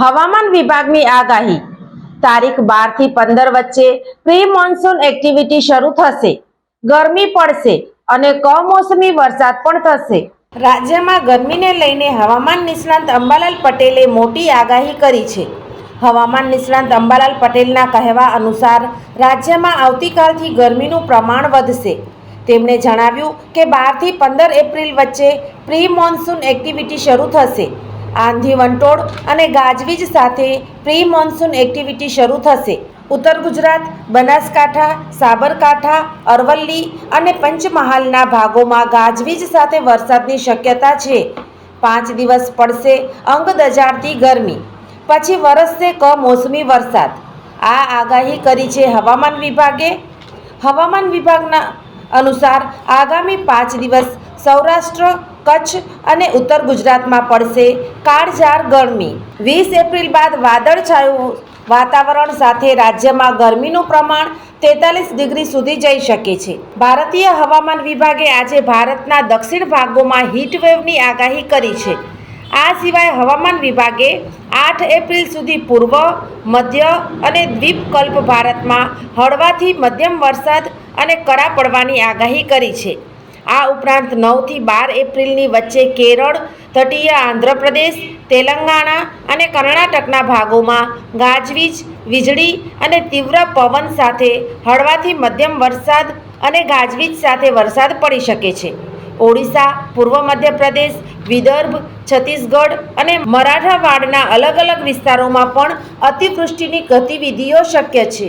હવામાન વિભાગની આગાહી. તારીખ બારથી પંદર વચ્ચે પ્રી મોન્સૂન એક્ટિવિટી શરૂ થશે. ગરમી પડશે અને કમોસમી વરસાદ પણ થશે. રાજ્યમાં ગરમીને લઈને હવામાન નિષ્ણાંત અંબાલાલ પટેલે મોટી આગાહી કરી છે. હવામાન નિષ્ણાંત અંબાલાલ પટેલના કહેવા અનુસાર, રાજ્યમાં આવતીકાલથી ગરમીનું પ્રમાણ વધશે. તેમણે જણાવ્યું કે બારથી પંદર એપ્રિલ વચ્ચે પ્રી મોન્સૂન એક્ટિવિટી શરૂ થશે. આંધી વંટોળ અને ગાજવીજ સાથે પ્રી મોન્સૂન એક્ટિવિટી શરૂ થશે. ઉત્તર ગુજરાત, બનાસકાંઠા, સાબરકાંઠા, અરવલ્લી અને પંચમહાલના ભાગોમાં ગાજવીજ સાથે વરસાદની શક્યતા છે. પાંચ દિવસ પડશે અંગ દજાડતી ગરમી. પછી વરસશે કમોસમી વરસાદ. આ આગાહી કરી છે હવામાન વિભાગે. હવામાન વિભાગના અનુસાર આગામી પાંચ દિવસ સૌરાષ્ટ્ર, કચ્છ અને ઉત્તર ગુજરાતમાં પડશે કાળઝાળ ગરમી. વીસ એપ્રિલ બાદ વાદળછાયું વાતાવરણ સાથે રાજ્યમાં ગરમીનું પ્રમાણ તેતાલીસ ડિગ્રી સુધી જઈ શકે છે. ભારતીય હવામાન વિભાગે આજે ભારતના દક્ષિણ ભાગોમાં હીટવેવની આગાહી કરી છે. આ સિવાય હવામાન વિભાગે આઠ એપ્રિલ સુધી પૂર્વ, મધ્ય અને દ્વીપકલ્પ ભારતમાં હળવાથી મધ્યમ વરસાદ અને કરા પડવાની આગાહી કરી છે. આ ઉપરાંત નવથી બાર એપ્રિલની વચ્ચે કેરળ, તટીય આંધ્રપ્રદેશ, તેલંગાણા અને કર્ણાટકના ભાગોમાં ગાજવીજ, વીજળી અને તીવ્ર પવન સાથે હળવાથી મધ્યમ વરસાદ અને ગાજવીજ સાથે વરસાદ પડી શકે છે. ઓડિશા, પૂર્વ મધ્યપ્રદેશ, વિદર્ભ, છત્તીસગઢ અને મરાઠાવાડના અલગ અલગ વિસ્તારોમાં પણ અતિવૃષ્ટિની ગતિવિધિઓ શક્ય છે.